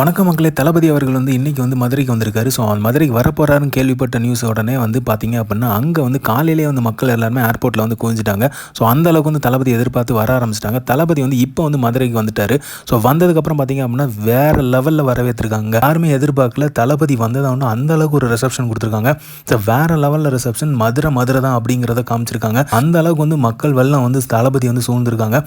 வணக்க மக்களே. தளபதி அவர்கள் வந்து இன்றைக்கி வந்து மதுரைக்கு வந்திருக்காரு. ஸோ அவன் மதுரைக்கு வரப்போகிறாருன்னு கேள்விப்பட்ட நியூஸ் உடனே வந்து பார்த்தீங்க அப்படின்னா அங்கே வந்து காலையிலேயே வந்து மக்கள் எல்லாருமே ஏர்போர்ட்டில் வந்து குவிஞ்சிட்டாங்க. ஸோ அந்த அளவுக்கு வந்து தளபதி எதிர்பார்த்து வர ஆரம்பிச்சிட்டாங்க. தளபதி வந்து இப்போ வந்து மதுரைக்கு வந்துட்டார். ஸோ வந்ததுக்கப்புறம் பார்த்தீங்க அப்படின்னா வேறு லெவலில் வரவேற்றிருக்காங்க. யாருமே எதிர்பார்க்கல தளபதி வந்ததாகணும் அந்த அளவுக்கு ஒரு ரிசப்ஷன் கொடுத்துருக்காங்க. ஸோ வேறு லெவலில் ரிசப்ஷன் மதுரை மதுரை தான் அப்படிங்கிறத காமிச்சிருக்காங்க. அந்த அளவுக்கு வந்து மக்கள் வெள்ளம் வந்து தளபதி வந்து சூழ்ந்திருக்காங்க.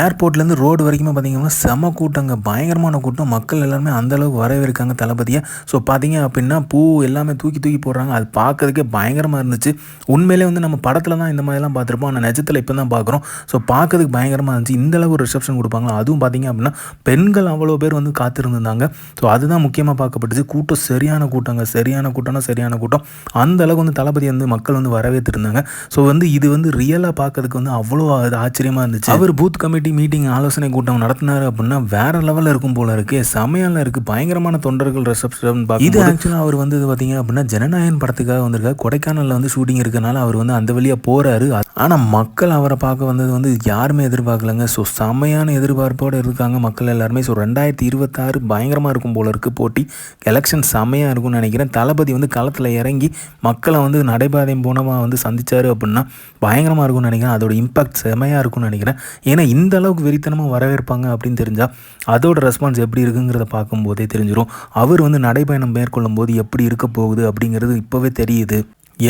ஏர்போர்ட்லேருந்து ரோடு வரைக்குமே பார்த்தீங்கன்னா செம கூட்டங்க. பயங்கரமான கூட்டம். மக்கள் எல்லாருமே அந்தளவுக்கு வரவேற்காங்க தளபதியை. ஸோ பார்த்தீங்க அப்படின்னா பூ எல்லாமே தூக்கி தூக்கி போடுறாங்க. அது பார்க்கறதுக்கே பயங்கரமாக இருந்துச்சு. உண்மையிலே வந்து நம்ம படத்தில் தான் இந்த மாதிரிலாம் பார்த்துருப்போம். ஆனால் நிஜத்தில் இப்போ தான் பார்க்குறோம் ஸோ பார்க்கறதுக்கு பயங்கரமாக இருந்துச்சு. இந்தளவு ஒரு ரிசப்ஷன் கொடுப்பாங்களா? அதுவும் பார்த்தீங்க அப்படின்னா பெண்கள் அவ்வளோ பேர் வந்து காத்திருந்தாங்க. ஸோ அதுதான் முக்கியமாக பார்க்கப்பட்டுச்சு. கூட்டம் சரியான கூட்டங்க. சரியான கூட்டம்னா சரியான கூட்டம். அந்த அளவுக்கு வந்து தளபதி வந்து மக்கள் வந்து வரவேற்றிருந்தாங்க. ஸோ வந்து இது வந்து ரியலாக பார்க்கறதுக்கு வந்து அவ்வளோ ஆச்சரியமாக இருந்துச்சு. அவர் பூத் கமிட்டி மீட்டிங் ஆலோசனை கூட்டம் நடத்தினாரு அப்படின்னா வேற லெவலில் இருக்கும் போல இருக்கு. செமையால இருக்கு. பயங்கரமான தொண்டர்கள் ரிசப்ஷன் இது ஆக்சுவலாக அவர் வந்து பார்த்தீங்க அப்படின்னா ஜனநாயகன் படத்துக்காக வந்திருக்காரு. கொடைக்கானலில் வந்து ஷூட்டிங் இருக்கனால அவர் வந்து அந்த வழியாக போறாரு. ஆனால் மக்கள் அவரை பார்க்க வந்தது வந்து யாருமே எதிர்பார்க்கலங்க. ஸோ செமையான எதிர்பார்ப்போடு இருக்காங்க மக்கள் எல்லாருமே. ஸோ ரெண்டாயிரத்தி இருபத்தாறு பயங்கரமாக இருக்கும் போல இருக்குது போட்டி. எலெக்ஷன் செமையாக இருக்கும்னு நினைக்கிறேன். தளபதி வந்து களத்தில் இறங்கி மக்களை வந்து நடைபாதையும் போனமாக வந்து சந்திச்சாரு அப்படின்னா பயங்கரமாக இருக்கும்னு நினைக்கிறேன். அதோட இம்பாக்ட் செமையாக இருக்கும்னு நினைக்கிறேன். ஏன்னா இந்த அளவுக்கு வெறித்தனமாக வரவேற்பாங்க அப்படின்னு தெரிஞ்சால் அதோட ரெஸ்பான்ஸ் எப்படி இருக்குங்கிறத பார்க்கும்போதே தெரிஞ்சிடும் அவர் வந்து நடைபயணம் மேற்கொள்ளும் போது எப்படி இருக்க போகுது அப்படிங்கிறது இப்போவே தெரியுது.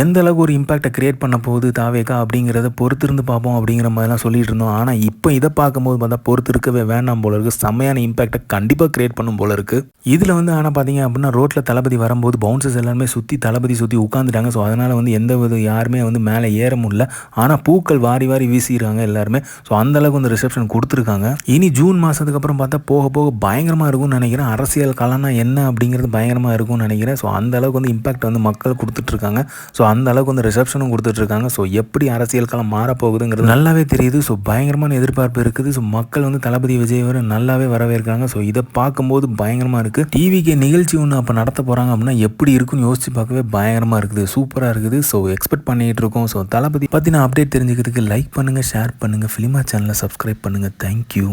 எந்த அளவுக்கு ஒரு இம்பாக்டை க்ரியேட் பண்ண போகுது தாவேக்கா அப்படிங்கிறத பொறுத்திருந்து பார்ப்போம் அப்படிங்கிற மாதிரிலாம் சொல்லிட்டு இருந்தோம். ஆனால் இப்போ இதை பார்க்கும்போது பார்த்தா பொறுத்து இருக்கவே வேண்டாம் போல இருக்குது செம்மையான இம்பாக்டை கண்டிப்பாக க்ரியேட் பண்ணும் போல இருக்குது இதில் வந்து ஆனால் பார்த்தீங்க அப்படின்னா ரோட்டில் தளபதி வரும்போது பவுன்சர்ஸ் எல்லாருமே சுற்றி தளபதி சுற்றி உட்காந்துட்டாங்க ஸோ அதனால் வந்து எந்த வித யாருமே வந்து மேலே ஏற முடியல. ஆனால் பூக்கள் வாரி வாரி வீசிடுறாங்க எல்லாருமே. ஸோ அந்தளவுக்கு வந்து ரிசப்ஷன் கொடுத்துருக்காங்க. இனி ஜூன் மாதத்துக்கு அப்புறம் பார்த்தா போக போக பயங்கரமாக இருக்கும்னு நினைக்கிறேன். அரசியல் கலனா என்ன அப்படிங்கிறது பயங்கரமாக இருக்கும்னு நினைக்கிறேன். ஸோ அந்த அளவுக்கு வந்து இம்பாக்ட் வந்து மக்கள் கொடுத்துட்ருக்காங்க ஸோ ஸோ அந்த அளவுக்கு வந்து ரிசப்ஷனும் கொடுத்துட்ருக்காங்க. ஸோ எப்படி அரசியல் காலம் மாறப்போகுதுங்கிறது நல்லாவே தெரியுது. ஸோ பயங்கரமான எதிர்பார்ப்பு இருக்குது. ஸோ மக்கள் வந்து தளபதி விஜய் வரை நல்லாவே வரவேற்கிறாங்க. ஸோ இதை பார்க்கும்போது பயங்கரமாக இருக்குது டிவிக்கு நிகழ்ச்சி ஒன்று அப்போ நடத்த போகிறாங்க அப்படின்னா எப்படி இருக்குன்னு யோசிச்சு பார்க்கவே பயங்கரமாக இருக்குது. சூப்பராக இருக்குது. ஸோ எக்ஸ்பெக்ட் பண்ணிகிட்டு இருக்கோம். ஸோ தளபதி பற்றி நான் அப்டேட் தெரிஞ்சுக்கிறதுக்கு லைக் பண்ணுங்கள் ஷேர் பண்ணுங்கள் ஃபிலிமா சேனலை சப்ஸ்கிரைப் பண்ணுங்கள் தேங்க்யூ